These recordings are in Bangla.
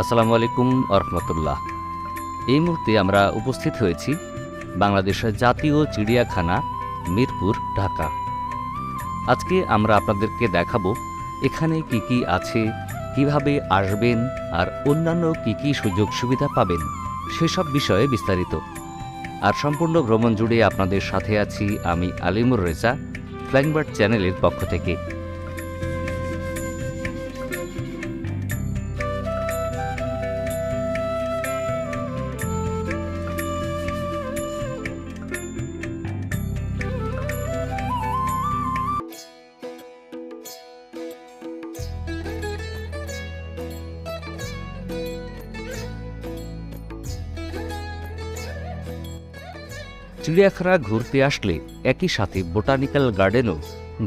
আসসালামু আলাইকুম আরহামতুল্লাহ এই মুহূর্তে আমরা উপস্থিত হয়েছি বাংলাদেশের জাতীয় চিড়িয়াখানা, মিরপুর, ঢাকা। আজকে আমরা আপনাদেরকে দেখাবো এখানে কি কি আছে, কীভাবে আসবেন আর অন্যান্য কি কি সুযোগ সুবিধা পাবেন সেসব বিষয়ে বিস্তারিত। আর সম্পূর্ণ ভ্রমণ জুড়ে আপনাদের সাথে আছি আমি আলিমুর রেজা ফ্ল্যাংবার্ড চ্যানেলের পক্ষ থেকে। চিড়িয়াখানা ঘুরতে আসলে একই সাথে বোটানিক্যাল গার্ডেনও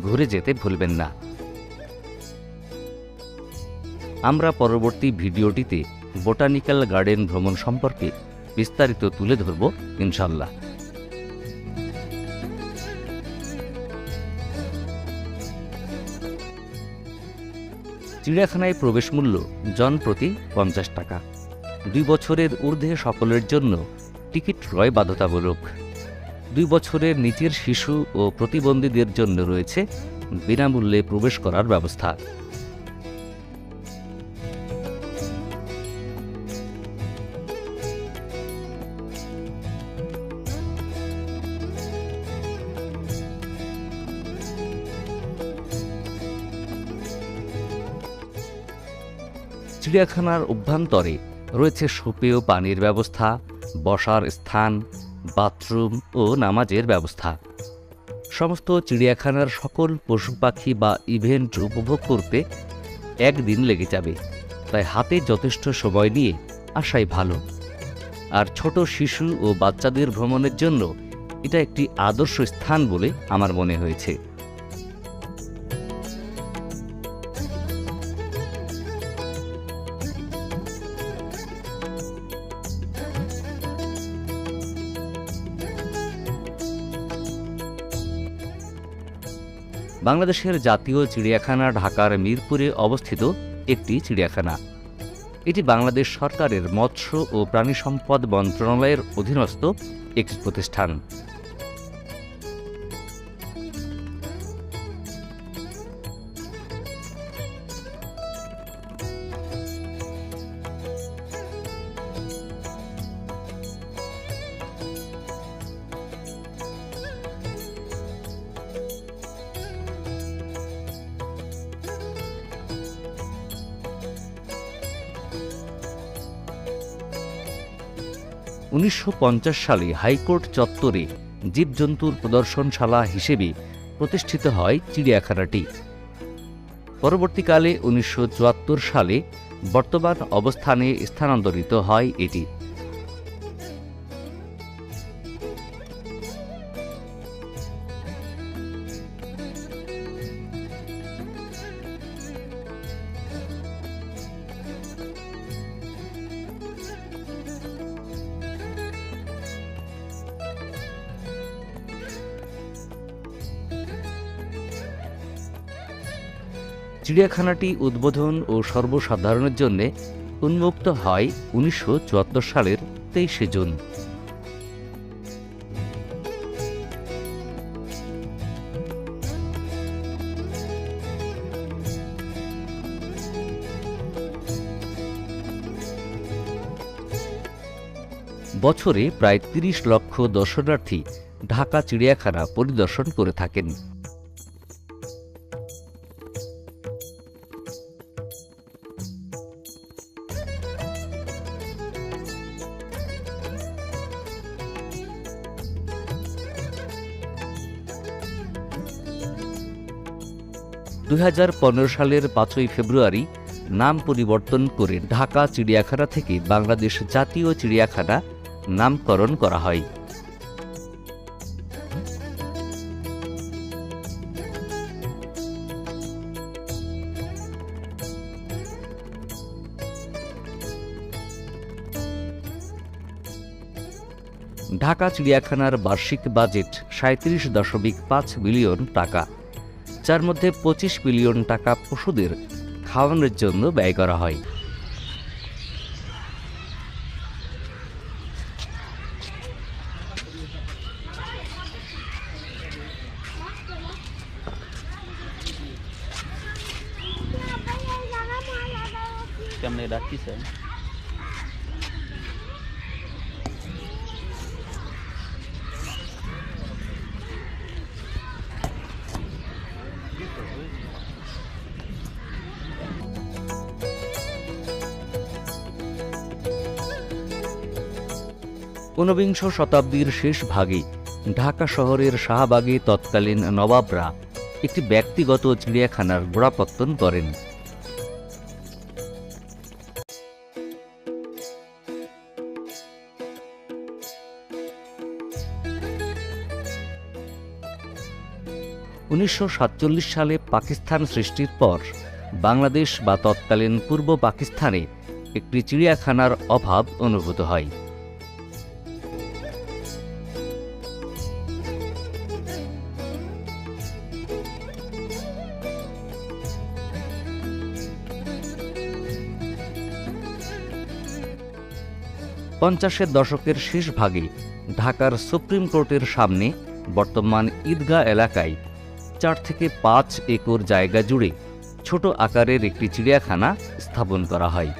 ঘুরে যেতে ভুলবেন না। আমরা পরবর্তী ভিডিওটিতে বোটানিক্যাল গার্ডেন ভ্রমণ সম্পর্কে বিস্তারিত তুলে ধরব ইনশাল্লাহ চিড়িয়াখানায় প্রবেশ মূল্য জন প্রতি পঞ্চাশ টাকা। দুই বছরের ঊর্ধ্বে সকলের জন্য টিকিট ক্রয় বাধ্যতামূলক। দুই বছরের নিচের শিশু ও প্রতিবন্ধীদের জন্য রয়েছে বিনামূল্যে প্রবেশ করার ব্যবস্থা। চিড়িয়াখানার অভ্যন্তরে রয়েছে সুপেয় পানির ব্যবস্থা, বসার স্থান বাথরুম ও নামাজের ব্যবস্থা। সমস্ত চিড়িয়াখানার সকল পশু পাখি বা ইভেন্ট উপভোগ করতে একদিন লেগে যাবে। তাই হাতে যথেষ্ট সময় নিয়ে আসাই ভালো। আর ছোট শিশু ও বাচ্চাদের ভ্রমণের জন্য এটা একটি আদর্শ স্থান বলে আমার মনে হয়েছে। বাংলাদেশের জাতীয় চিড়িয়াখানা ঢাকার মিরপুরে অবস্থিত একটি চিড়িয়াখানা। এটি বাংলাদেশ সরকারের মৎস্য ও প্রাণী সম্পদ মন্ত্রণালয়ের অধীনস্থ একটি প্রতিষ্ঠান। উনিশশো পঞ্চাশ সালে হাইকোর্ট চত্বরে জীবজন্তুর প্রদর্শনশালা হিসেবে প্রতিষ্ঠিত হয় চিড়িয়াখানাটি। পরবর্তীকালে উনিশশো চুয়াত্তর সালে বর্তমান অবস্থানে স্থানান্তরিত হয় এটি। চিড়িয়াখানাটি উদ্বোধন ও সর্বসাধারণের জন্য উন্মুক্ত হয় উনিশশো চুয়াত্তর সালের তেইশে জুন। বছরে প্রায় তিরিশ লক্ষ দর্শনার্থী ঢাকা চিড়িয়াখানা পরিদর্শন করে থাকেন। দু হাজার পনেরো সালের পাঁচই ফেব্রুয়ারি নাম পরিবর্তন করে ঢাকা চিড়িয়াখানা থেকে বাংলাদেশ জাতীয় চিড়িয়াখানা নামকরণ করা হয়। ঢাকা চিড়িয়াখানার বার্ষিক বাজেট সাঁত্রিশ দশমিক পাঁচ বিলিয়ন টাকা। যার মধ্যে পঁচিশ বিলিয়ন টাকা পশুদের খাওয়ানোর জন্য ব্যয় করা হয়। কেমন রাখি স্যার ঊনবিংশ শতাব্দীর শেষ ভাগে ঢাকা শহরের শাহবাগে তৎকালীন নবাবরা একটি ব্যক্তিগত চিড়িয়াখানার গোড়াপত্তন করেন। উনিশশো সাতচল্লিশ সালে পাকিস্তান সৃষ্টির পর বাংলাদেশ বা তৎকালীন পূর্ব পাকিস্তানে একটি চিড়িয়াখানার অভাব অনুভূত হয়। পঞ্চাশের দশকের শেষ ভাগে ঢাকার সুপ্রিম কোর্টের সামনে বর্তমান ঈদগাহ এলাকায় চার থেকে পাঁচ একর জায়গা জুড়ে ছোট আকারের একটি চিড়িয়াখানা স্থাপন করা হয়।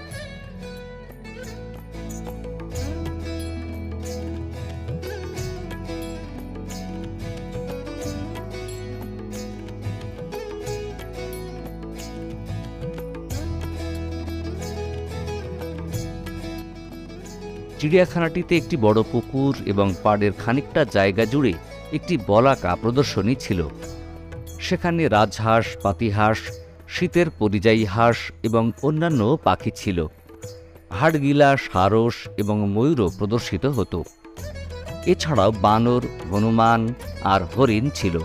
চিড়িয়াখানাটিতে একটি বড় পুকুর এবং পাড়ের খানিকটা জায়গা জুড়ে একটি বলাকা প্রদর্শনী ছিল। সেখানে রাজহাঁস, পাতিহাঁস, শীতের পরিযায়ী হাঁস এবং অন্যান্য পাখি ছিল। হাড়গিলা, সারস এবং ময়ূরও প্রদর্শিত হতো। এছাড়াও বানর, হনুমান আর হরিণ ছিল।